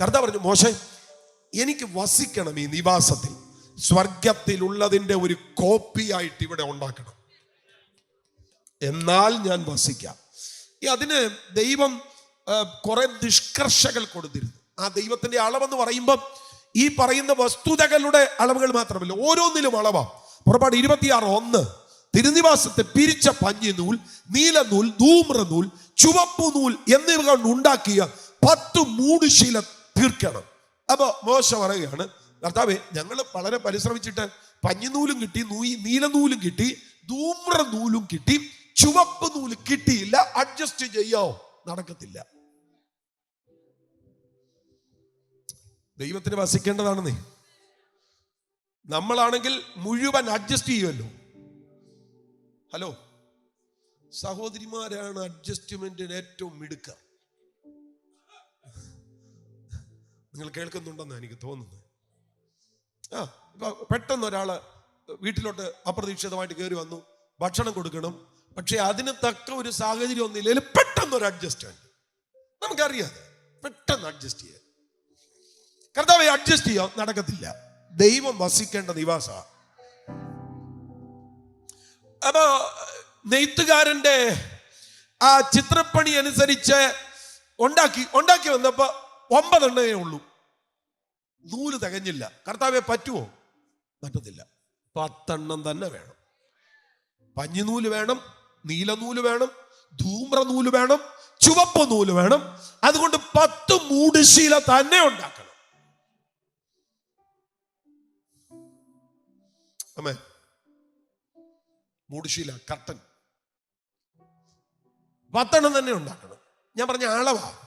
കർത്താവ് പറഞ്ഞു മോശം എനിക്ക് വസിക്കണം ഈ നിവാസത്തിൽ. സ്വർഗത്തിലുള്ളതിന്റെ ഒരു കോപ്പിയായിട്ട് ഇവിടെ ഉണ്ടാക്കണം. എന്നാൽ ഞാൻ വസിക്കാം. ഈ അതിന് ദൈവം കുറെ നിഷ്കർഷകൾ കൊടുത്തിരുന്നു. ആ ദൈവത്തിന്റെ അളവെന്ന് പറയുമ്പം ഈ പറയുന്ന വസ്തുതകളുടെ അളവുകൾ മാത്രമല്ല ഓരോന്നിലും അളവാ. പുറപ്പാട് ഇരുപത്തിയാറ് ഒന്ന്. തിരുനിവാസത്തെ പിരിച്ച പഞ്ഞി നൂൽ നീലനൂൽ ധൂമ്രനൂൽ ചുവപ്പു നൂൽ എന്നിവ കൊണ്ട് ഉണ്ടാക്കിയ പത്ത് മൂടുശീല തീർക്കണം. അപ്പൊ മോശ പറയുകയാണ് കർത്താവെ ഞങ്ങൾ വളരെ പരിശ്രമിച്ചിട്ട് പഞ്ഞിനൂലും കിട്ടി നൂയി നീലനൂലും കിട്ടി ധൂമ്ര നൂലും കിട്ടി ചുവപ്പ് നൂൽ കിട്ടിയില്ല അഡ്ജസ്റ്റ് ചെയ്യോ? നടക്കത്തില്ല. ദൈവത്തിന് വസിക്കേണ്ടതാണെന്നേ. നമ്മളാണെങ്കിൽ മുഴുവൻ അഡ്ജസ്റ്റ് ചെയ്യുമല്ലോ ഹലോ സഹോദരിമാരാണ് അഡ്ജസ്റ്റ്മെന്റിന് ഏറ്റവും മിടുക്ക. നിങ്ങൾ കേൾക്കുന്നുണ്ടെന്ന് എനിക്ക് തോന്നുന്നത്. ആ ഇപ്പൊ പെട്ടെന്ന് ഒരാൾ വീട്ടിലോട്ട് അപ്രതീക്ഷിതമായിട്ട് കയറി വന്നു. ഭക്ഷണം കൊടുക്കണം. പക്ഷെ അതിന് തക്ക ഒരു സാഹചര്യം ഒന്നുമില്ലെങ്കിൽ പെട്ടെന്ന് ഒരു അഡ്ജസ്റ്റ്മെന്റ് നമുക്കറിയാതെ പെട്ടെന്ന് അഡ്ജസ്റ്റ് ചെയ്യാം കർത്താവെ അഡ്ജസ്റ്റ് ചെയ്യാം. നടക്കത്തില്ല. ദൈവം വസിക്കേണ്ട നിവാസ. അപ്പോ നെയ്ത്തുകാരന്റെ ആ ചിത്രപ്പണി അനുസരിച്ച് ഉണ്ടാക്കി ഉണ്ടാക്കി വന്നപ്പോ ഒമ്പതെണ്ണേ ഉള്ളൂ. നൂൽ തികഞ്ഞില്ല. കർത്താവെ പറ്റുമോ പറ്റത്തില്ല. പത്തെണ്ണം തന്നെ വേണം. പഞ്ഞിനൂൽ വേണം നീലനൂൽ വേണം ധൂമ്ര നൂൽ വേണം ചുവപ്പ് നൂൽ വേണം. അതുകൊണ്ട് പത്ത് മൂടുശീല തന്നെ ഉണ്ടാക്കണം. അമ്മേ മൂടുശീല കർട്ടൻ. പത്തെണ്ണം തന്നെ ഉണ്ടാക്കണം. ഞാൻ പറഞ്ഞ അളവാ.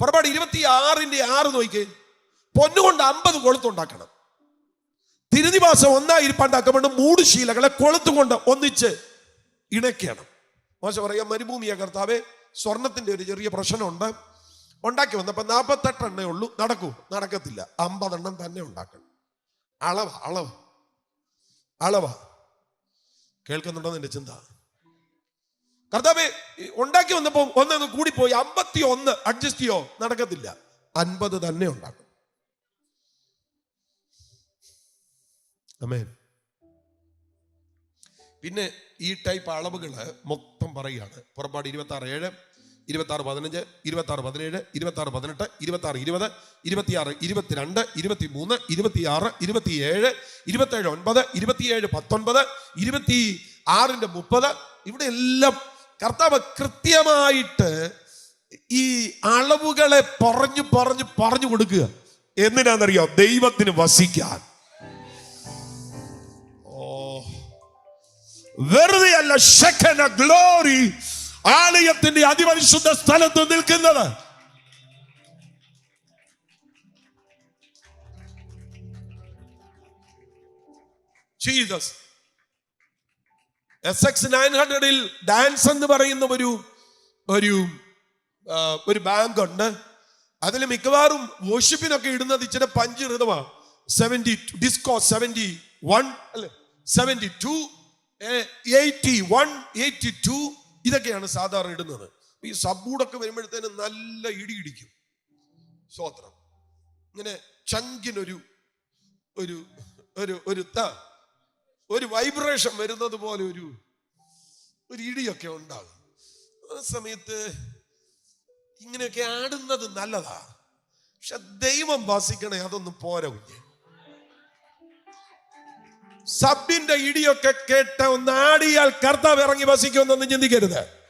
പുറപാട് ഇരുപത്തി ആറിന്റെ ആറ് നോക്കിക്കേ. പൊന്നുകൊണ്ട് അമ്പത് കൊളുത്തുണ്ടാക്കണം. തിരുനിവാസം ഒന്നായി ഇരിപ്പാണ്ടാക്കപ്പെട്ട് മൂട് ശീലകളെ കൊളുത്തുകൊണ്ട് ഒന്നിച്ച് ഇണയ്ക്കണം. മോശം പറയാം മരുഭൂമിയ കർത്താവെ സ്വർണത്തിന്റെ ഒരു ചെറിയ പ്രശ്നമുണ്ട്. ഉണ്ടാക്കി വന്നപ്പോ നാൽപ്പത്തെട്ട് എണ്ണേ ഉള്ളൂ. നടക്കൂ നടക്കത്തില്ല. അമ്പതെണ്ണം തന്നെ ഉണ്ടാക്കണം. അളവ അളവ് അളവ. കേൾക്കുന്നുണ്ടോ എന്റെ ചിന്ത? കർത്താവെ ഉണ്ടാക്കി വന്നപ്പോ ഒന്നങ്ങ് കൂടിപ്പോയി. അമ്പത്തി ഒന്ന് അഡ്ജസ്റ്റ് ചെയ്യോ? നടക്കത്തില്ല. അൻപത് തന്നെ ഉണ്ടാക്കും അമേൻ പിന്നെ ഈ ടൈപ്പ് അളവുകൾ മൊത്തം പറയുകയാണ്. പുറപ്പാട് ഇരുപത്തി ആറ് ഏഴ് ഇരുപത്തി ആറ് പതിനഞ്ച് ഇരുപത്തി ആറ് പതിനേഴ് ഇരുപത്തി ആറ് പതിനെട്ട് ഇരുപത്തി ആറ് ഇരുപത് ഇരുപത്തിയാറ് ഇരുപത്തിരണ്ട് ഇരുപത്തി മൂന്ന് ഇരുപത്തിയാറ് ഇരുപത്തിയേഴ് ഇരുപത്തേഴ് ഒൻപത് ഇരുപത്തിയേഴ് പത്തൊൻപത് ഇരുപത്തി ആറിന്റെ മുപ്പത്. ഇവിടെ എല്ലാം കർത്താവ് കൃത്യമായിട്ട് ഈ അളവുകളെ പറഞ്ഞു പറഞ്ഞു പറഞ്ഞു കൊടുക്കുക. എന്തിനാണെന്നറിയോ? ദൈവത്തിന് വസിക്കാൻ. വെറുതെ അല്ല ഷെക്കന ഗ്ലോറി ആലയത്തിന്റെ അതിപരിശുദ്ധ സ്ഥലത്ത് നിൽക്കുന്നത്. ജീസസ് എസ് എക്സ് നയൻ ഹൺഡ്രഡിൽ ഡാൻസ് എന്ന് പറയുന്ന ഒരു ഒരു ഒരു ബാങ്ക് ഉണ്ട് അതിൽ മിക്കവാറും വോഷിപ്പിനൊക്കെ ഇടുന്നത് ഇച്ചിരി പഞ്ച് ഋതമാണ് സെവന്റി ഡിസ്കോ സെവന്റി വൺ അല്ലെ? Seventy two eighty one eighty two ഇതൊക്കെയാണ് സാധാരണ ഇടുന്നത്. ഈ സബ്ബൂടൊക്കെ വരുമ്പോഴത്തേനും നല്ല ഇടി ഇടിക്കും. ഇങ്ങനെ ചങ്കിനൊരു ഒരു ഒരു ഒരു ത ഒരു വൈബ്രേഷൻ വരുന്നത് പോലെ ഒരു ഒരു ഇടിയൊക്കെ ഉണ്ടാകും. ആ സമയത്ത് ഇങ്ങനെയൊക്കെ ആടുന്നത് നല്ലതാ. പക്ഷെ ദൈവം വാസിക്കണേ അതൊന്നും പോരാ കുഞ്ഞെ സബിന്റെ ഇടിയൊക്കെ കേട്ട ഒന്ന് ആടിയാൽ കർത്താവ് ഇറങ്ങി വസിക്കുമെന്നൊന്നും ചിന്തിക്കരുത്.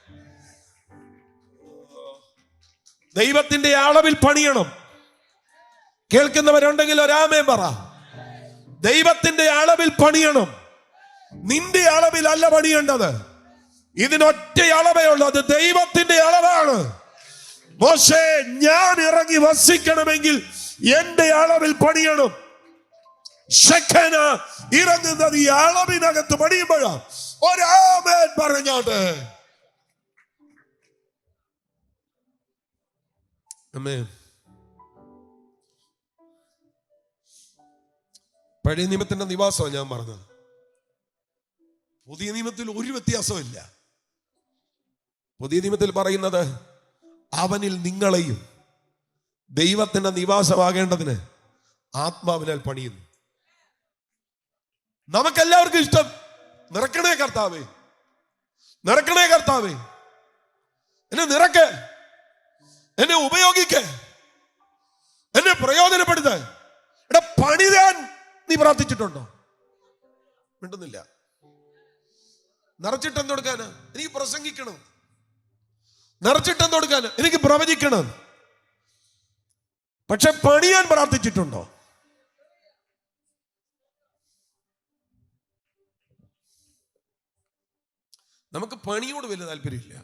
ദൈവത്തിന്റെ അളവിൽ പണിയണം. കേൾക്കുന്നവരുണ്ടെങ്കിൽ ഒരാമേ പറ. ദൈവത്തിന്റെ അളവിൽ പണിയണം. നിന്റെ അളവിലല്ല പണിയേണ്ടത്. ഇതിനൊറ്റ അളവേ ഉള്ളൂ. അത് ദൈവത്തിന്റെ അളവാണ്. മോശേ ഞാൻ ഇറങ്ങി വസിക്കണമെങ്കിൽ എന്റെ അളവിൽ പണിയണം. ശഖന ഇറങ്ങുന്നത് ഈ അളവിനകത്ത് പണിയുമ്പോഴാണ് ഒരാമേൻ പറഞ്ഞോട്ട്. പഴയ നിയമത്തിന്റെ നിവാസമാണ് ഞാൻ പറഞ്ഞത്. പുതിയ നിയമത്തിൽ ഒരു വ്യത്യാസവും ഇല്ല പുതിയ നിയമത്തിൽ പറയുന്നത് അവനിൽ നിങ്ങളെയും ദൈവത്തിന്റെ നിവാസമാകേണ്ടതിന് ആത്മാവിനാൽ പണിയുന്നു. നമുക്കെല്ലാവർക്കും ഇഷ്ടം. നിറക്കണേ കർത്താവേ. നിറക്കണേ കർത്താവേ. എന്നെ നിറക്ക്. എന്നെ ഉപയോഗിക്ക്. എന്നെ പ്രയോജനപ്പെടുത്ത. എടാ പണിതാൻ നീ പ്രാർത്ഥിച്ചിട്ടുണ്ടോ? മിണ്ടുന്നില്ല. നിറച്ചിട്ട് എന്തൊടുക്കാന് എനിക്ക് പ്രസംഗിക്കണം. നിറച്ചിട്ട് എന്തൊടുക്കാന് എനിക്ക് പ്രവചിക്കണം. പക്ഷെ പണിയാൻ പ്രാർത്ഥിച്ചിട്ടുണ്ടോ? നമുക്ക് പണിയോട് വലിയ താല്പര്യമില്ല.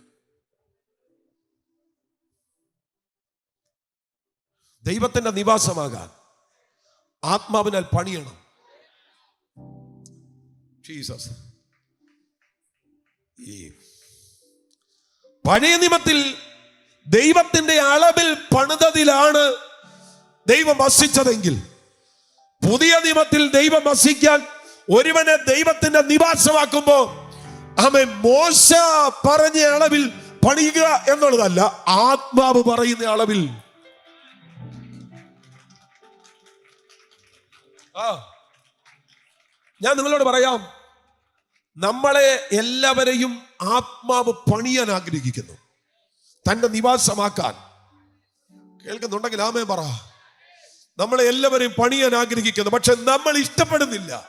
ദൈവത്തിന്റെ നിവാസമാകാൻ ആത്മാവിനാൽ പണിയണം. ജീസസ് ഈ പഴയ നിയമത്തിൽ ദൈവത്തിന്റെ അളവിൽ പണിതതിലാണ് ദൈവം വസിച്ചതെങ്കിൽ പുതിയ നിയമത്തിൽ ദൈവം വസിക്കാൻ ഒരുവനെ ദൈവത്തിന്റെ നിവാസമാക്കുമ്പോ അവൻ മോശ പറഞ്ഞ അളവിൽ പണിയുക എന്നുള്ളതല്ല ആത്മാവ് പറയുന്ന അളവിൽ. ആ. ഞാൻ നിങ്ങളോട് പറയാം നമ്മളെ എല്ലാവരെയും ആത്മാവ് പണിയാൻ ആഗ്രഹിക്കുന്നു. തന്റെ നിവാസമാക്കാൻ. കേൾക്കുന്നുണ്ടെങ്കിൽ ആമേ പറ. നമ്മളെ എല്ലാവരെയും പണിയാൻ ആഗ്രഹിക്കുന്നു പക്ഷെ നമ്മൾ ഇഷ്ടപ്പെടുന്നില്ല.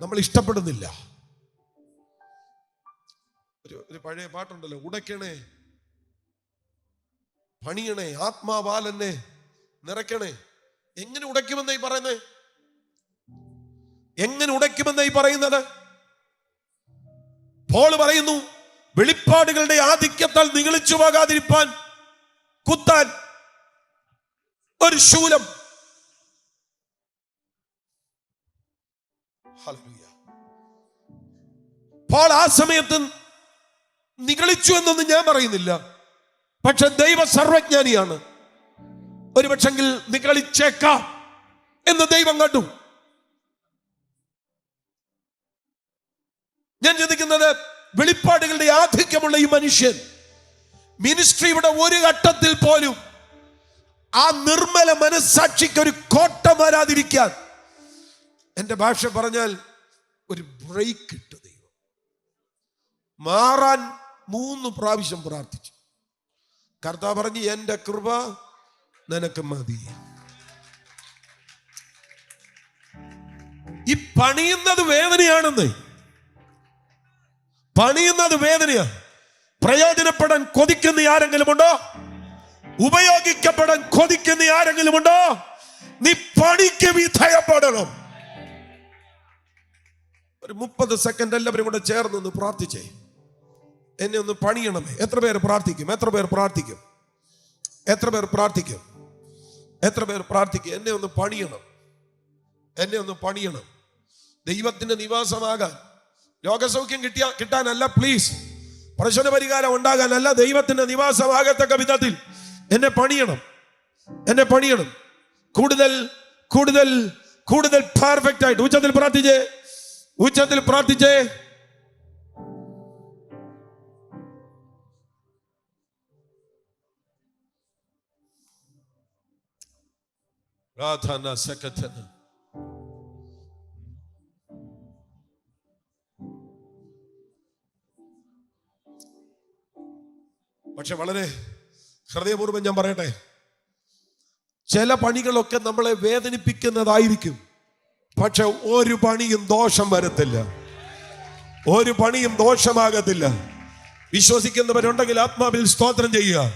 നമ്മൾ ഇഷ്ടപ്പെടുന്നില്ല. ഒരു പഴയ പാട്ടുണ്ടല്ലോ ഉടയ്ക്കണേ പണിയണേ ആത്മാവാലെന്നെ നിറയ്ക്കണേ. എങ്ങനെ ഉടയ്ക്കുമെന്നായി പറയുന്നേ? എങ്ങനെ ഉടയ്ക്കുമെന്നായി പറയുന്നത്? പോൾ പറയുന്നു വെളിപ്പാടുകളുടെ ആധിക്യത്താൽ നിഗളിച്ചു പോകാതിരിപ്പാൻ കുത്താൻ ഒരു ശൂലം. പോൾ ആ സമയത്ത് നിഗളിച്ചു എന്നൊന്നും ഞാൻ പറയുന്നില്ല. പക്ഷെ ദൈവ സർവജ്ഞാനിയാണ്. ഒരു പക്ഷെങ്കിൽ നിഗളിച്ചേക്കാം എന്ന് ദൈവം കണ്ടു. ഞാൻ ചിന്തിക്കുന്നത് വെളിപ്പാടുകളുടെ ആധിക്യമുള്ള ഈ മനുഷ്യൻ മിനിസ്ട്രിയുടെ ഒരു ഘട്ടത്തിൽ പോലും ആ നിർമ്മല മനസ്സാക്ഷിക്ക് ഒരു കോട്ടം വരാതിരിക്കാൻ എന്റെ ഭാഷ പറഞ്ഞാൽ ഒരു ബ്രേക്ക് ഇട്ടു ദൈവം. മാറാൻ മൂന്ന് പ്രാവശ്യം പ്രാർത്ഥിച്ചു. കർത്താവ് പറഞ്ഞു എന്റെ കൃപ നിനക്ക് മതി. ഈ പണിയുന്നത് വേദനയാണെന്ന്. പണിയുന്നത് വേദനയാ. പ്രയോജനപ്പെടാൻ കൊതിക്കുന്ന ആരെങ്കിലും ഉണ്ടോ? ഉപയോഗിക്കപ്പെടാൻ കൊതിക്കുന്ന ആരെങ്കിലും ഉണ്ടോ? നീ പണിക്ക് വിധേയപ്പെടണം. ഒരു മുപ്പത് സെക്കൻഡ് എല്ലാവരും കൂടെ ചേർന്ന് പ്രാർത്ഥിച്ചേ. എന്നെ ഒന്ന് പണിയണമേ. എത്ര പേര് പ്രാർത്ഥിക്കും? എത്ര പേർ പ്രാർത്ഥിക്കും? എത്ര പേർ പ്രാർത്ഥിക്കും? എത്ര പേർ പ്രാർത്ഥിക്കും? എന്നെ ഒന്ന് പണിയണം. എന്നെ ഒന്ന് പണിയണം. ദൈവത്തിന്റെ നിവാസമാകാൻ രോഗസൗഖ്യം കിട്ടിയ കിട്ടാനല്ല പ്ലീസ് പ്രശ്ന പരിഹാരം ഉണ്ടാകാനല്ല ദൈവത്തിന്റെ നിവാസമാകത്തക്ക വിധത്തിൽ എന്നെ പണിയണം. എന്നെ പണിയണം. കൂടുതൽ കൂടുതൽ കൂടുതൽ പെർഫെക്റ്റ് ആയിട്ട്. ഉച്ചത്തിൽ പ്രാർത്ഥിച്ചേ. ഉച്ചത്തിൽ പ്രാർത്ഥിച്ചേ. പ്രാർത്ഥന സകഥന പക്ഷെ വളരെ ഹൃദയപൂർവം ഞാൻ പറയട്ടെ ചില പണികളൊക്കെ നമ്മളെ വേദനിപ്പിക്കുന്നതായിരിക്കും. പക്ഷെ ഒരു പണിയും ദോഷം വരത്തില്ല. ഒരു പണിയും ദോഷമാകത്തില്ല. വിശ്വസിക്കുന്നവരുണ്ടെങ്കിൽ ആത്മാവിൽ സ്തോത്രം ചെയ്യുക.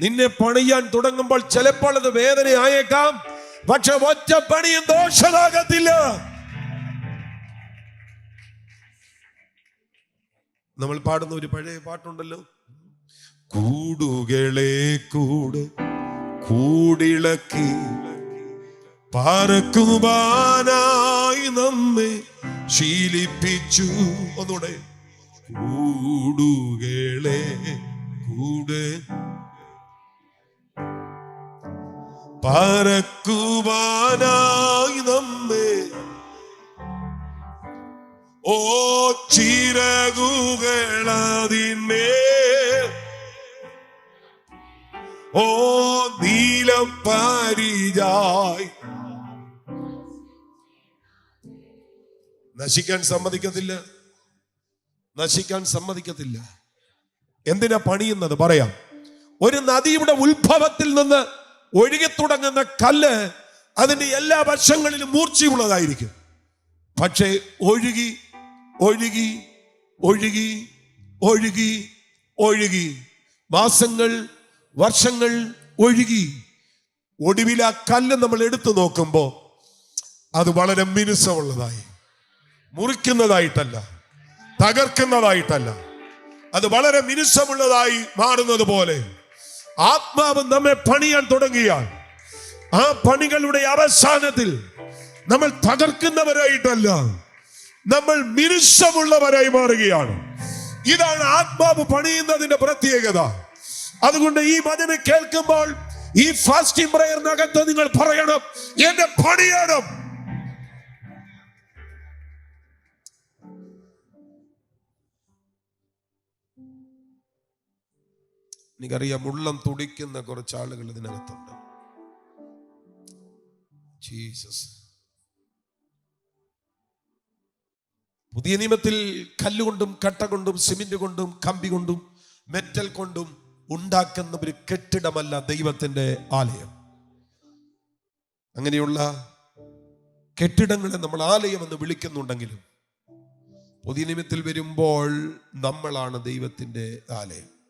നിന്നെ പണിയാൻ തുടങ്ങുമ്പോൾ ചിലപ്പോൾ അത് വേദനയായേക്കാം. പക്ഷെ ഒറ്റ പണിയും ദോഷമാകത്തില്ല. നമ്മൾ പാടുന്ന ഒരു പഴയ പാട്ടുണ്ടല്ലോ. കൂടുകളെ കൂട് കൂടിളക്കി പാറക്കുവാനായി നമ്മെ ശീലിപ്പിച്ചു. ഒന്നുകൂടെ. കൂടുകളെ കൂടെ പറക്കുവാനായി നമ്മെ. ഓ ചിരകുകളതിന്മേ. ഓ നീലം പാരിജായി. നശിക്കാൻ സമ്മതിക്കത്തില്ല. നശിക്കാൻ സമ്മതിക്കത്തില്ല. എന്തിനാ പണിയുന്നത്? പറയാം. ഒരു നദിയുടെ ഉത്ഭവത്തിൽ നിന്ന് ഒഴുകി തുടങ്ങുന്ന കല്ല് അതിന്റെ എല്ലാ വശങ്ങളിലും മൂർച്ചയുള്ളതായിരിക്കും. പക്ഷേ ഒഴുകി ഒഴുകി ഒഴുകി ഒഴുകി ഒഴുകി. മാസങ്ങൾ വർഷങ്ങൾ ഒഴുകി. ഒടുവിൽ ആ കല്ല് നമ്മൾ എടുത്തു നോക്കുമ്പോൾ അത് വളരെ മിനുസമുള്ളതായി. മുറിക്കുന്നതായിട്ടല്ല തകർക്കുന്നതായിട്ടല്ല. അത് വളരെ മിനുസമുള്ളതായി മാറുന്നത് പോലെ ആത്മാവ് നമ്മെ പണിയാൻ തുടങ്ങിയാൽ ആ പണികളുടെ അവസാനത്തിൽ നമ്മൾ തകർക്കുന്നവരായിട്ടല്ല നമ്മൾ മിനുസമുള്ളവരായി മാറുകയാണ്. ഇതാണ് ആത്മാവ് പണിയുന്നതിന്റെ പ്രത്യേകത. അതുകൊണ്ട് ഈ വചനം കേൾക്കുമ്പോൾ ഈ ഫാസ്റ്റിംഗ് പ്രയറിനകത്ത് നിങ്ങൾ പറയണം എന്റെ പണിയണം. എനിക്കറിയാം ഉള്ളം തുടിക്കുന്ന കുറച്ച് ആളുകൾ ഇതിനകത്തുണ്ട്. ജീസസ് പുതിയ നിയമത്തിൽ കല്ലുകൊണ്ടും കട്ട കൊണ്ടും സിമെന്റ് കൊണ്ടും കമ്പി കൊണ്ടും മെറ്റൽ കൊണ്ടും ഉണ്ടാക്കുന്ന ഒരു കെട്ടിടമല്ല ദൈവത്തിന്റെ ആലയം. അങ്ങനെയുള്ള കെട്ടിടങ്ങളെ നമ്മൾ ആലയം എന്ന് വിളിക്കുന്നുണ്ടെങ്കിലും പുതിയ നിയമത്തിൽ വരുമ്പോൾ നമ്മളാണ് ദൈവത്തിന്റെ ആലയം.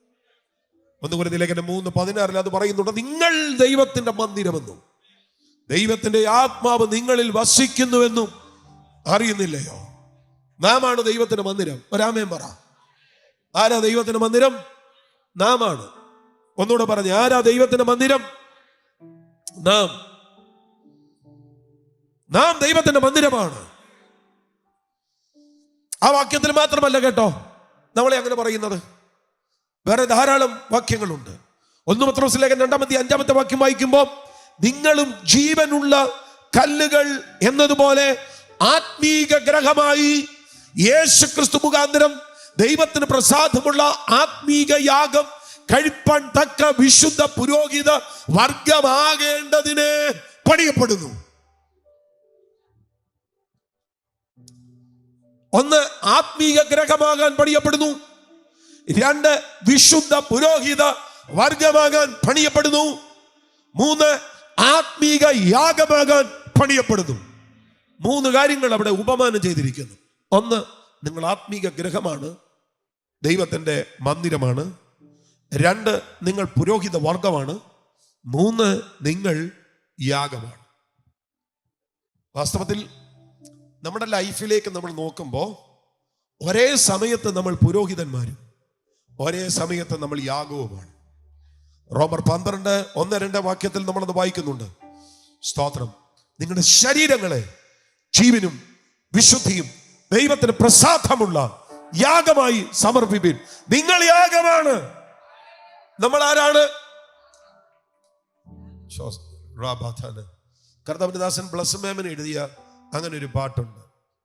ഒന്ന് കുറേ ലേഖനം മൂന്ന് പതിനാറിൽ അത് പറയുന്നുണ്ട്. നിങ്ങൾ ദൈവത്തിന്റെ മന്ദിരമെന്നും ദൈവത്തിന്റെ ആത്മാവ് നിങ്ങളിൽ വസിക്കുന്നുവെന്നും അറിയുന്നില്ലയോ? നാമാണ് ദൈവത്തിന്റെ മന്ദിരം. ഒരാമയം പറ. ആരാ ദൈവത്തിന്റെ മന്ദിരം? നാമാണ്. ഒന്നുകൂടെ പറഞ്ഞു ആരാ ദൈവത്തിന്റെ മന്ദിരം? നാം. നാം ദൈവത്തിന്റെ മന്ദിരമാണ്. ആ വാക്യത്തിൽ മാത്രമല്ല കേട്ടോ നമ്മളെ അങ്ങനെ പറയുന്നത്. വേറെ ധാരാളം വാക്യങ്ങളുണ്ട്. ഒന്ന് പത്രോസിലേഖൻ രണ്ടാമത്തെ അഞ്ചാമത്തെ വാക്യം വായിക്കുമ്പോൾ നിങ്ങളും ജീവനുള്ള കല്ലുകൾ എന്നതുപോലെ ആത്മീക ഗ്രഹമായി യേശു ക്രിസ്തു മുഖാന്തരം ദൈവത്തിന് പ്രസാദമുള്ള ആത്മീക യാഗം കഴിപ്പാൻ തക്ക വിശുദ്ധ പുരോഹിത വർഗമാകേണ്ടതിന് പണിയപ്പെടുന്നു. ഒന്ന് ആത്മീയ ഗ്രഹമാകാൻ പണിയപ്പെടുന്നു. രണ്ട് വിശുദ്ധ പുരോഹിത വർഗമാകാൻ പണിയപ്പെടുന്നു. മൂന്ന് ആത്മീക യാഗമാകാൻ പണിയപ്പെടുന്നു. മൂന്ന് കാര്യങ്ങൾ അവിടെ ഉപമാനം ചെയ്തിരിക്കുന്നു. ഒന്ന് നിങ്ങൾ ആത്മീക ഗ്രഹമാണ് ദൈവത്തിന്റെ മന്ദിരമാണ്. രണ്ട് നിങ്ങൾ പുരോഹിത വർഗമാണ്. മൂന്ന് നിങ്ങൾ യാഗമാണ്. വാസ്തവത്തിൽ നമ്മുടെ ലൈഫിലേക്ക് നമ്മൾ നോക്കുമ്പോൾ ഒരേ സമയത്ത് നമ്മൾ പുരോഹിതന്മാരും ഒരേ സമയത്ത് നമ്മൾ യാഗവുമാണ്. റോമർ പന്ത്രണ്ട് ഒന്ന് രണ്ട് വാക്യത്തിൽ നമ്മളത് വായിക്കുന്നുണ്ട്. സ്തോത്രം. നിങ്ങളുടെ ശരീരങ്ങളെ ജീവനും വിശുദ്ധിയും ദൈവത്തിന് പ്രസാദമുള്ള യാഗമായി സമർപ്പിപ്പിൻ. നിങ്ങൾ യാഗമാണ്. നമ്മൾ ആരാണ്. കർത്താവിന്റെ ദാസൻ ബ്ലസ്മേമൻ എഴുതിയ അങ്ങനെ ഒരു പാട്ടുണ്ട്.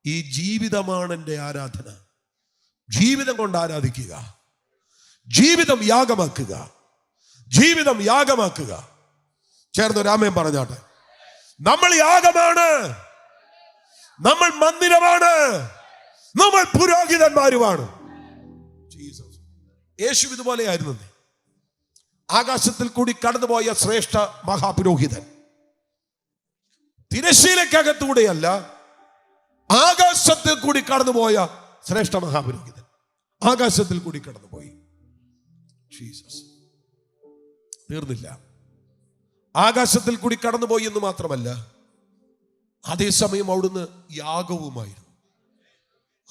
ഈ ജീവിതമാണ് എന്റെ ആരാധന. ജീവിതം കൊണ്ട് ആരാധിക്കുക. ജീവിതം യാഗമാക്കുക. ജീവിതം യാഗമാക്കുക. ചേർന്ന് രാമയം പറഞ്ഞാട്ടെ. നമ്മൾ യാഗമാണ്. നമ്മൾ മന്ദിരമാണ്. നമ്മൾ പുരോഹിതന്മാരുമാണ്. യേശു ഇതുപോലെയായിരുന്നു ആകാശത്തിൽ കൂടി കടന്നുപോയ ശ്രേഷ്ഠ മഹാപുരോഹിതൻ. തിരശ്ശീലക്കകത്തൂടെയല്ല ആകാശത്തിൽ കൂടി കടന്നുപോയ ശ്രേഷ്ഠ മഹാപുരോഹിതൻ. ആകാശത്തിൽ കൂടി കടന്നുപോയി. ജീസസ്. തീർന്നില്ല. ആകാശത്തിൽ കൂടി കടന്നുപോയി എന്ന് മാത്രമല്ല അതേസമയം അവിടുന്ന് യാഗവുമായിരുന്നു.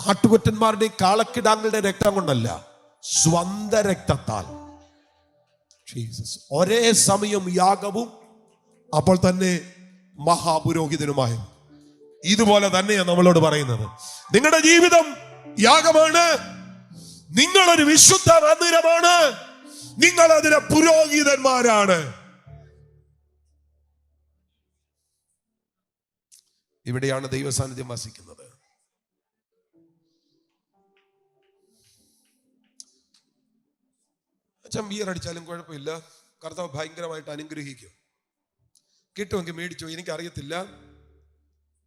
ആട്ടുകൊറ്റന്മാരുടെയും കാളക്കിടാങ്ങളുടെ രക്തം കൊണ്ടല്ല സ്വന്ത രക്തത്താൽ. ജീസസ് ഒരേ സമയം യാഗവും അപ്പോൾ തന്നെ മഹാപുരോഹിതനുമായും. ഇതുപോലെ തന്നെയാണ് നമ്മളോട് പറയുന്നത്. നിങ്ങളുടെ ജീവിതം യാഗമാണ്. നിങ്ങളൊരു വിശുദ്ധ മന്ദിരമാണ്. നിങ്ങൾ അതിലെ പുരോഹിതന്മാരാണ്. ഇവിടെയാണ് ദൈവസാന്നിധ്യം വസിക്കുന്നത്. അച്ഛൻ അടിച്ചാലും കുഴപ്പമില്ല. കർത്താവ് ഭയങ്കരമായിട്ട് അനുഗ്രഹിക്കും. കിട്ടുമെങ്കിൽ മേടിച്ചു എനിക്കറിയത്തില്ല.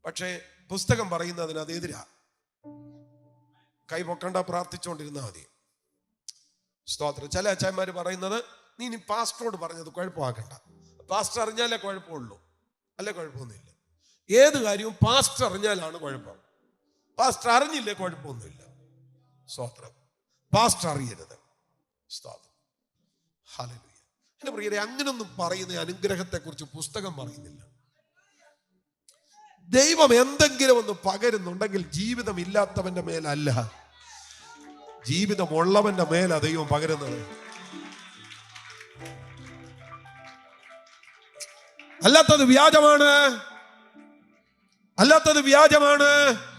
പക്ഷേ പുസ്തകം പറയുന്നതിന് അത് എതിരാ കൈ പൊക്കണ്ട പ്രാർത്ഥിച്ചുകൊണ്ടിരുന്നാൽ മതി. സ്തോത്രം. ചില അച്ചായന്മാർ പറയുന്നത് നീ ഇനി പാസ്റ്ററോട് പറഞ്ഞത് കുഴപ്പമാക്കണ്ട. പാസ്റ്റർ അറിഞ്ഞാലേ കുഴപ്പമുള്ളൂ. അല്ലേ കുഴപ്പമൊന്നുമില്ല. ഏത് കാര്യവും പാസ്റ്റർ അറിഞ്ഞാലാണ് കുഴപ്പം. പാസ്റ്റർ അറിഞ്ഞില്ലേ കുഴപ്പമൊന്നുമില്ല. സ്തോത്രം. പാസ്റ്റർ അറിയരുത്. സ്തോത്രം. ഹല്ലേലൂയ. എന്റെ പ്രിയരെ അങ്ങനൊന്നും പറയുന്ന അനുഗ്രഹത്തെക്കുറിച്ച് പുസ്തകം പറയുന്നില്ല. ദൈവം എന്തെങ്കിലും ഒന്ന് പകരുന്നുണ്ടെങ്കിൽ ജീവിതം ഇല്ലാത്തവന്റെ മേലല്ല. ജീവിതമുള്ളവന്റെ മേല ദൈവം പകരുന്നത്. അല്ലാത്തത് വ്യാജമാണ്. അല്ലാത്തത് വ്യാജമാണ്.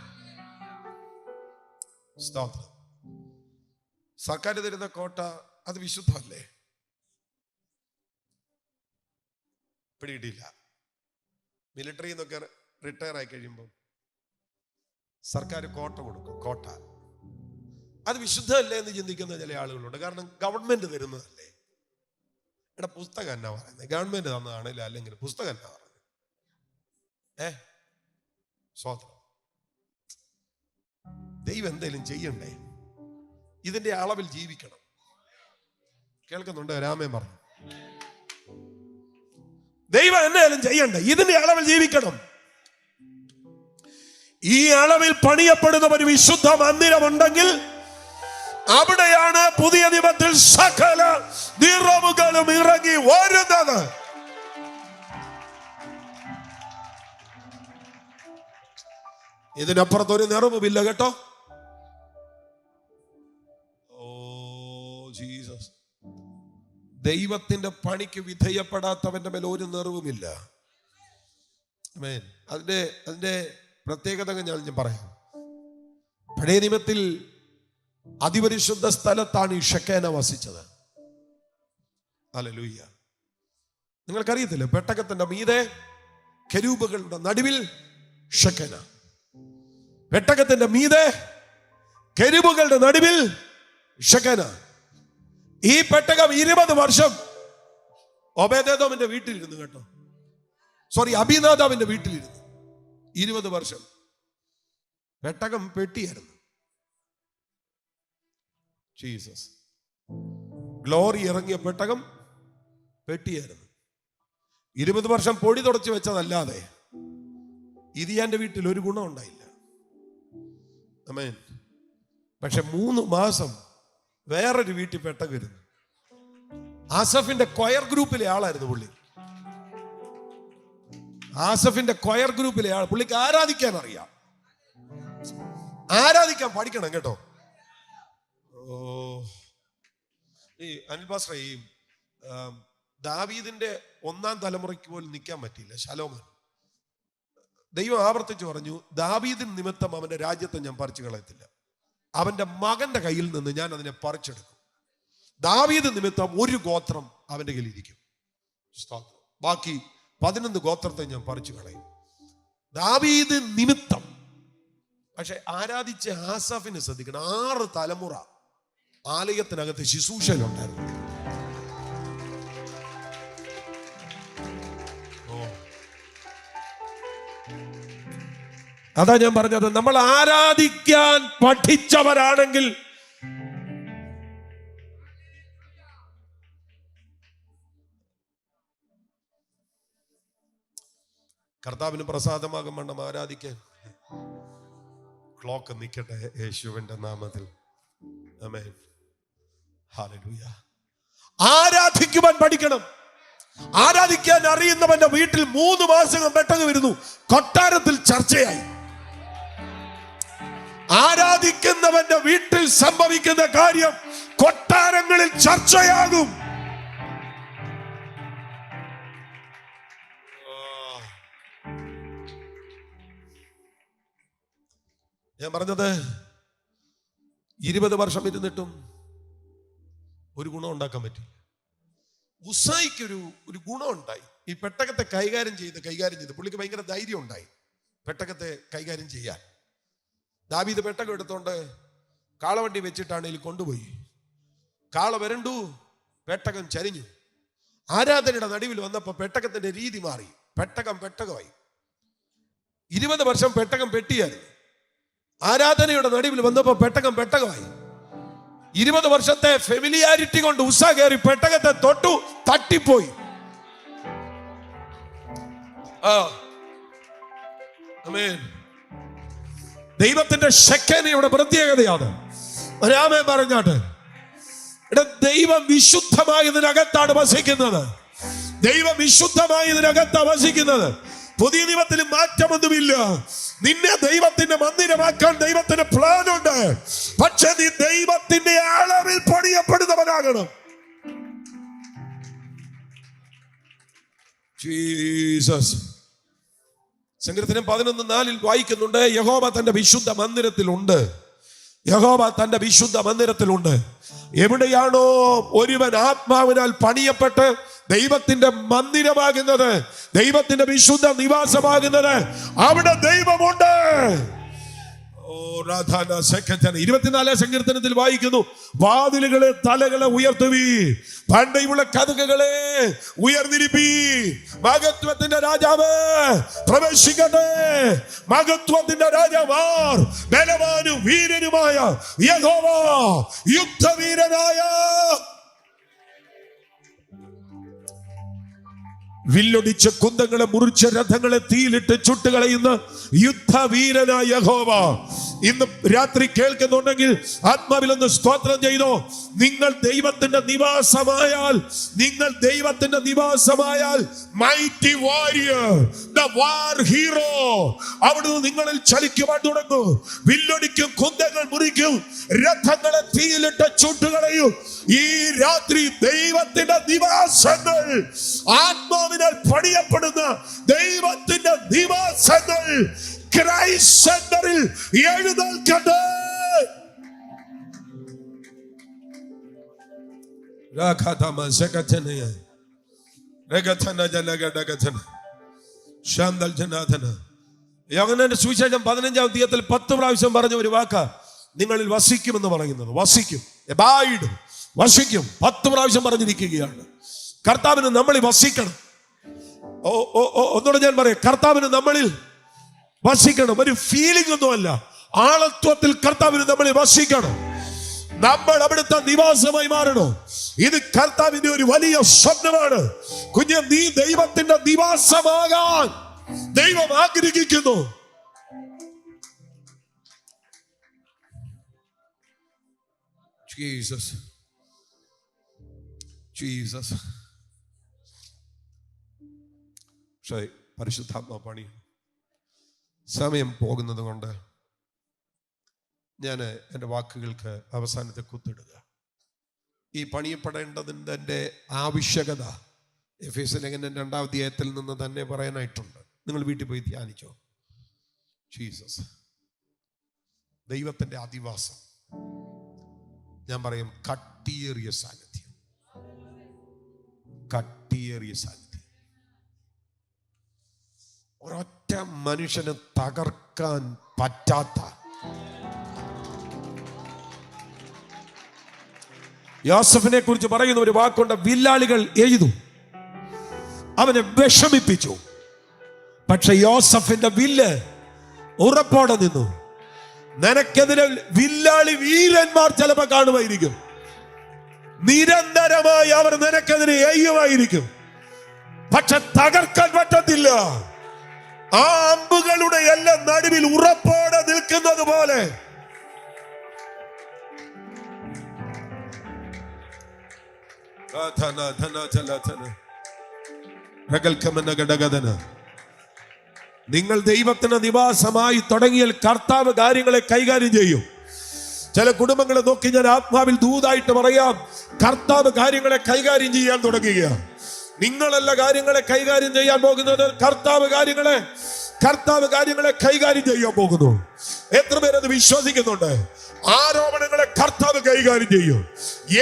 സർക്കാർ തരുന്ന കോട്ട അത് വിശുദ്ധമല്ലേ? പിടിയിട്ടില്ല. മിലിറ്ററിന്നൊക്കെ റിട്ടയർ ആയി കഴിയുമ്പോൾ സർക്കാർ കോട്ട കൊടുക്കും. കോട്ട. അത് വിശുദ്ധമല്ലേ എന്ന് ചിന്തിക്കുന്ന ചില ആളുകളുണ്ട്. കാരണം ഗവൺമെന്റ് തരുന്നതല്ലേ? എടാ പുസ്തകം എന്നാ പറയുന്നത് ഗവൺമെന്റ് തന്നതാണല്ലോ? അല്ലെങ്കിൽ പുസ്തകം എന്നാ പറയുന്നത് ഏ? സ്വതന്ത്രം ദൈവം എന്തെങ്കിലും ചെയ്യണ്ടേ? ഇതിന്റെ അളവിൽ ജീവിക്കണം. കേൾക്കുന്നുണ്ട്? രാമേ പറഞ്ഞു. ദൈവം എന്തായാലും ചെയ്യണ്ടേ? ഇതിന്റെ അളവിൽ ജീവിക്കണം. ഈ അളവിൽ പണിയപ്പെടുന്ന ഒരു വിശുദ്ധ മന്ദിരമുണ്ടെങ്കിൽ അവിടെയാണ് പുതിയ നിയമത്തിൽ സകല നിറവുകളും ഇറങ്ങി വരുന്നത്. ഇതിനപ്പുറത്ത് ഒരു നിറവുമില്ല കേട്ടോ. Oh Jesus. ദൈവത്തിന്റെ പണിക്ക് വിധേയപ്പെടാത്തവന്റെ മേൽ ഒരു നിറവുമില്ല. അതിന്റെ അതിന്റെ പ്രത്യേകത ഞാൻ ഞാൻ പറയാം. പഴയ നിയമത്തിൽ അതിപരിശുദ്ധ സ്ഥലത്താണ് ഈ ഷക്കേന വസിച്ചത്. അലലൂയ്യ നിങ്ങൾക്കറിയത്തില്ല പെട്ടകത്തിന്റെ മീതെ കരൂപകളുടെ നടുവിൽ ഷക്കേന. പെട്ടകത്തിന്റെ മീതെ കരുവുകളുടെ നടുവിൽ ഷക്കന. ഈ പെട്ടകം ഇരുപത് വർഷം ഒബേദേദോമിന്റെ വീട്ടിലിരുന്നു കേട്ടോ. സോറി അഭിനാദാവിന്റെ വീട്ടിലിരുന്നു. ഇരുപത് വർഷം. പെട്ടകം പെട്ടിയായിരുന്നു. ജീസസ് ഗ്ലോറി ഇറങ്ങിയ പെട്ടകം പെട്ടിയായിരുന്നു. ഇരുപത് വർഷം പൊടി തുടച്ചു വെച്ചതല്ലാതെ ഇതിയാന്റെ വീട്ടിൽ ഒരു ഗുണം ഉണ്ടായില്ല. അമേൻ പക്ഷെ മൂന്ന് മാസം വേറൊരു വീട്ടിൽ പെട്ടകം ഇരുന്നു ആസഫിന്റെ കൊയർ ഗ്രൂപ്പിലെ ആളായിരുന്നു പുള്ളി. ആസഫിന്റെ കൊയർ ഗ്രൂപ്പിലെ ആൾ. പുള്ളിക്ക് ആരാധിക്കാൻ അറിയാം. ആരാധിക്കാൻ പഠിക്കണം കേട്ടോ. ഈ അനിൽ ബാസ്ര ഈ ദാവീദിന്റെ ഒന്നാം തലമുറയ്ക്ക് പോലും നിൽക്കാൻ പറ്റിയില്ല ശലോമൻ. ദൈവം ആവർത്തിച്ചു പറഞ്ഞു ദാവീദിൻ നിമിത്തം അവന്റെ രാജ്യത്തെ ഞാൻ പറിച്ചു കളയത്തില്ല. അവന്റെ മകന്റെ കയ്യിൽ നിന്ന് ഞാൻ അതിനെ പറിച്ചെടുക്കും. ദാവീദ് നിമിത്തം ഒരു ഗോത്രം അവന്റെ കയ്യിൽ ഇരിക്കും. ബാക്കി പതിനൊന്ന് ഗോത്രത്തെ ഞാൻ പറിച്ചു കളയും. ദാവീദ് നിമിത്തം. പക്ഷെ ആരാധിച്ച ആസാഫിനെ ശ്രദ്ധിക്കണം. ആറ് തലമുറ ആലയത്തിനകത്ത് ശുശ്രൂഷയിലുണ്ടായിരുന്നു. അതാ ഞാൻ പറഞ്ഞത് നമ്മൾ ആരാധിക്കാൻ പഠിച്ചവരാണെങ്കിൽ കർത്താവിന് പ്രസാദമാകും വേണം ആരാധിക്കാൻ. ക്ലോക്ക് നിൽക്കട്ടെ യേശുവിന്റെ നാമത്തിൽ. ഹല്ലേലൂയ ആരാധിക്കുവാൻ പഠിക്കണം. ആരാധിക്കാൻ അറിയുന്നവന്റെ വീട്ടിൽ മൂന്ന് മാസം പെട്ടെന്ന് വരുന്നു. കൊട്ടാരത്തിൽ ചർച്ചയായി. ആരാധിക്കുന്നവന്റെ വീട്ടിൽ സംഭവിക്കുന്ന കാര്യം കൊട്ടാരങ്ങളിൽ ചർച്ചയാകും. ഞാൻ പറഞ്ഞത് ഇരുപത് വർഷം ഇരുന്നിട്ടും ഒരു ഗുണം ഉണ്ടാക്കാൻ പറ്റി. ഉസായിക്ക് ഒരു ഗുണമുണ്ടായി ഈ പെട്ടകത്തെ കൈകാര്യം ചെയ്ത് കൈകാര്യം ചെയ്ത് പുള്ളിക്ക് ഭയങ്കര ധൈര്യം ഉണ്ടായി. പെട്ടകത്തെ കൈകാര്യം ചെയ്യാൻ. ദാവീദ് പെട്ടകം എടുത്തോണ്ട് കാളവണ്ടി വെച്ചിട്ടാണ് ഇതിൽ കൊണ്ടുപോയി. കാള വരണ്ടു പെട്ടകം ചരിഞ്ഞു. ആരാധനയുടെ നടുവിൽ വന്നപ്പോൾ പെട്ടകത്തിന്റെ രീതി മാറി. പെട്ടകം പെട്ടകമായി. ഇരുപത് വർഷം പെട്ടകം പെട്ടിയായിരുന്നു. ആരാധനയുടെ നടുവിൽ വന്നപ്പോൾ പെട്ടകം പെട്ടകമായി. ഇരുപത് വർഷത്തെ ഫെമിലിയാരിറ്റി കൊണ്ട് ഉസ കയറി പെട്ടകത്തെ തൊട്ടു തട്ടിപ്പോയി. ദൈവത്തിന്റെ ശക്കനയുടെ പ്രത്യേകതയാണ്. രാമേ പറഞ്ഞാട്ട് ഇവിടെ ദൈവം വിശുദ്ധമായതിനകത്താണ് വസിക്കുന്നത്. ദൈവം വിശുദ്ധമായതിനകത്താണ് വസിക്കുന്നത്. പുതിയ നിയമത്തിൽ മാറ്റമൊന്നുമില്ല. നിന്നെ ദൈവത്തിന്റെ മന്ദിരമാക്കാൻ ദൈവത്തിന് പ്ലാൻ ഉണ്ട് പക്ഷെ നീ ദൈവത്തിന്റെ അളവിൽ പണിയപ്പെടുന്നവനാകണം. ജീസസ്. സങ്കീർത്തനം പതിനൊന്ന് നാലിൽ വായിക്കുന്നുണ്ട് യഹോബ തന്റെ വിശുദ്ധ മന്ദിരത്തിലുണ്ട്. യഹോബ തന്റെ വിശുദ്ധ മന്ദിരത്തിലുണ്ട്. എവിടെയാണോ ഒരുവൻ ആത്മാവിനാൽ പണിയപ്പെട്ട് ദൈവത്തിന്റെ മന്ദിരമാകുന്നത് ദൈവത്തിന്റെ വിശുദ്ധ നിവാസമാകുന്നത് അവിടെ ദൈവമുണ്ട്. ഇരുപത്തിനാലാം സങ്കീർത്തനത്തിൽ വായിക്കുന്നു വാതിലുകളെ തലകളെ ഉയർത്തുവി പണ്ടയുള്ള കഥകളെ ഉയർന്നിരിപ്പി. മഹത്വത്തിന്റെ രാജാവ് പ്രവേശിക്കട്ടെ. മഹത്വത്തിന്റെ രാജാവാർ ബലവാനും വീരനുമായ യുദ്ധവീരനായ വില്ലൊടിച്ച കുന്തങ്ങളെ മുറിച്ച രഥങ്ങളെ തീയിലിട്ട് ചുട്ടുകളയുന്ന യുദ്ധവീരനായ യഹോവ. ഇന്ന് രാത്രി കേൾക്കുന്നുണ്ടെങ്കിൽ ആത്മാവിൽ ഒന്ന് സ്തോത്രം ചെയ്തോ. നിങ്ങൾ ദൈവത്തിന്റെ നിവാസമായാൽ നിങ്ങൾ ദൈവത്തിന്റെ നിവാസമായാൽ mighty warrior the war hero അവിടുന്ന് നിങ്ങളിൽ ചലിക്കുവാൻ തുടങ്ങും. വില്ലൊടിക്കും കുന്തങ്ങൾ മുറിക്കും രഥങ്ങളെ തീയിലിട്ട ചുട്ടുകളയും ഈ രാത്രി ദൈവത്തിന്റെ നിവാസങ്ങൾ ആത്മാവിനാൽ പണിയപ്പെടുന്ന ദൈവത്തിന്റെ നിവാസങ്ങൾ ക്രൈസ്റ്റ് സെന്ററിൽ എഴുന്നേൽക്കട്ടെ സുവിശേഷം പതിനഞ്ചാം തീയത്തിൽ പത്ത് പ്രാവശ്യം പറഞ്ഞ ഒരു വാക്ക നിങ്ങളിൽ വസിക്കുമെന്ന് പറയുന്നത്. വസിക്കും. എബായിഡ്. വസിക്കും. പത്ത് പ്രാവശ്യം പറഞ്ഞിരിക്കുകയാണ്. കർത്താവിന് നമ്മളിൽ വസിക്കണം. ഓ ഓ ഒന്നുകൂടെ ഞാൻ പറയാം. കർത്താവിന് നമ്മളിൽ വസിക്കണം. ഒരു ഫീലിംഗ് ഒന്നുമല്ല ആളത്വത്തിൽ കർത്താവിന് നമ്മൾ വസിക്കണം. നമ്മൾ അവിടുത്തെ നിവാസമായി മാറണോ. ഇത് കർത്താവിന്റെ ഒരു വലിയ സ്വപ്നമാണ്. കുഞ്ഞ് നീ ദൈവത്തിന്റെ നിവാസമാകാൻ ദൈവം ആഗ്രഹിക്കുന്നു. ജീസസ് ജീസസ് പരിശുദ്ധാത്മ പണി സമയം പോകുന്നത് കൊണ്ട് ഞാൻ എന്റെ വാക്കുകൾക്ക് അവസാനത്തെ കുത്തിടുക. ഈ പണിയപ്പെടേണ്ടതിന്റെ ആവശ്യകത എഫ് എസ് ലേഖനം രണ്ടാം അധ്യായത്തിൽ നിന്ന് തന്നെ പറയാനായിട്ടുണ്ട്. നിങ്ങൾ വീട്ടിൽ പോയി ധ്യാനിച്ചോ? ജീസസ് ദൈവത്തിന്റെ അധിവാസം. ഞാൻ പറയും കട്ടിയേറിയ സാന്നിധ്യം. കട്ടിയേറിയ സാന്നിധ്യം. ഒരൊറ്റ മനുഷ്യന് തകർക്കാൻ പറ്റാത്ത. യോസഫിനെ കുറിച്ച് പറയുന്ന ഒരു വാക്കുണ്ട് വില്ലാളികൾ എഴുതു. അവനെ വിഷമിപ്പിച്ചു. പക്ഷെ യോസഫിന്റെ വില്ല് ഉറപ്പോടെ നിന്നു. നിനക്കെതിരെ വില്ലാളി വീരന്മാർ ചിലപ്പോ കാണുമായിരിക്കും. നിരന്തരമായി അവർ നിനക്കെതിരെ എയ്യുമായിരിക്കും. പക്ഷെ തകർക്കാൻ പറ്റത്തില്ല. ആ അമ്പുകളുടെ എല്ലാം നടുവിൽ ഉറപ്പോടെ നിൽക്കുന്നത് പോലെ. നിങ്ങൾ ദൈവത്തിന് നിവാസമായി തുടങ്ങിയാൽ കർത്താവ് കാര്യങ്ങളെ കൈകാര്യം ചെയ്യും. ചില കുടുംബങ്ങളെ നോക്കി ഞാൻ ആത്മാവിൽ ദൂതായിട്ട് പറയാം കർത്താവ് കാര്യങ്ങളെ കൈകാര്യം ചെയ്യാൻ തുടങ്ങുകയാണ്. നിങ്ങളല്ല കാര്യങ്ങളെ കൈകാര്യം ചെയ്യാൻ പോകുന്നത്. കർത്താവ് കാര്യങ്ങളെ കർത്താവ് കാര്യങ്ങളെ കൈകാര്യം ചെയ്യാൻ പോകുന്നു. എത്ര പേരത് വിശ്വസിക്കുന്നുണ്ട്? ആരോപണങ്ങളെ കർത്താവ് കൈകാര്യം ചെയ്യും.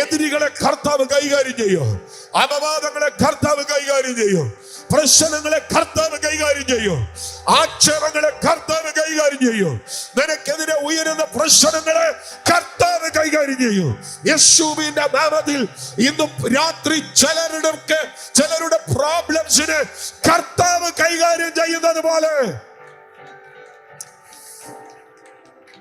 എതിരികളെ കർത്താവ് കൈകാര്യം ചെയ്യും. അപവാദങ്ങളെ കർത്താവ് കൈകാര്യം ചെയ്യും. പ്രശ്നങ്ങളെ കർത്താവ് കൈകാര്യം ചെയ്യും. ആക്ഷേപങ്ങളെ കർത്താവ് കൈകാര്യം ചെയ്യും. നിനക്കെതിരെ ഉയരുന്ന പ്രശ്നങ്ങളെ കർത്താവ് കൈകാര്യം ചെയ്യും. യശുവിന്റെ നാമത്തിൽ ഇന്ന് രാത്രി ചിലരുടെ ചിലരുടെ പ്രോബ്ലംസിന് കർത്താവ് കൈകാര്യം ചെയ്യുന്നത് പോലെ.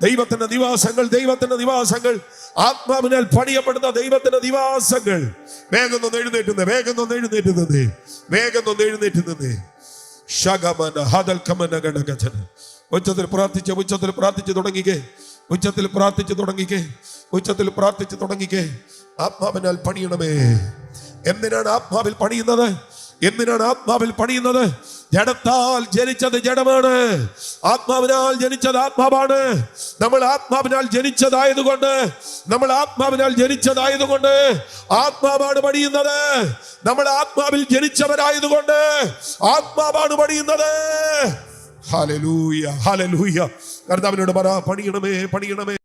ദൈവത്തിന്റെ നിവാസങ്ങൾ ദൈവത്തിന്റെ നിവാസങ്ങൾ ആത്മാവിനാൽ പണിയപ്പെടുന്ന ദൈവത്തിന്റെ നിവാസങ്ങൾ. വേഗം ഒന്ന് എഴുന്നേറ്റുന്നേ വേഗം ഒന്ന് എഴുന്നേറ്റുന്നേ വേഗം ഒന്ന് എഴുന്നേറ്റുന്നേ. ശകമന ഹതൽ കമന ഗണഗജന. ഉച്ചത്തിൽ പ്രാർത്ഥിച്ച് ഉച്ചത്തിൽ പ്രാർത്ഥിച്ച് തുടങ്ങിക്കേ. ഉച്ചത്തിൽ പ്രാർത്ഥിച്ച് തുടങ്ങിക്കേ. ഉച്ചത്തിൽ പ്രാർത്ഥിച്ച് തുടങ്ങിക്കേ. ആത്മാവിനാൽ പണിയണമേ. എന്തിനാണ് ആത്മാവിൽ പണിയുന്നത്? എന്തിനാണ് ആത്മാവിൽ പണിയുന്നത്? ജഡത്താൽ ജനിച്ചത് ജഡമാണ്. ആത്മാവിനാൽ ജനിച്ചത് ആത്മാവാണ്. നമ്മൾ ആത്മാവിനാൽ ജനിച്ചതായതുകൊണ്ട് നമ്മൾ ആത്മാവിനാൽ ജനിച്ചതായതുകൊണ്ട് ആത്മാവാണ് പണിയുന്നത്. നമ്മൾ ആത്മാവിൽ ജനിച്ചവരായതുകൊണ്ട് ആത്മാവാണ് പണിയുന്നത്. ഹലലൂയ ഹലലൂയ കർത്താവിനോട് പറ പണിയണമേ പണിയണമേ.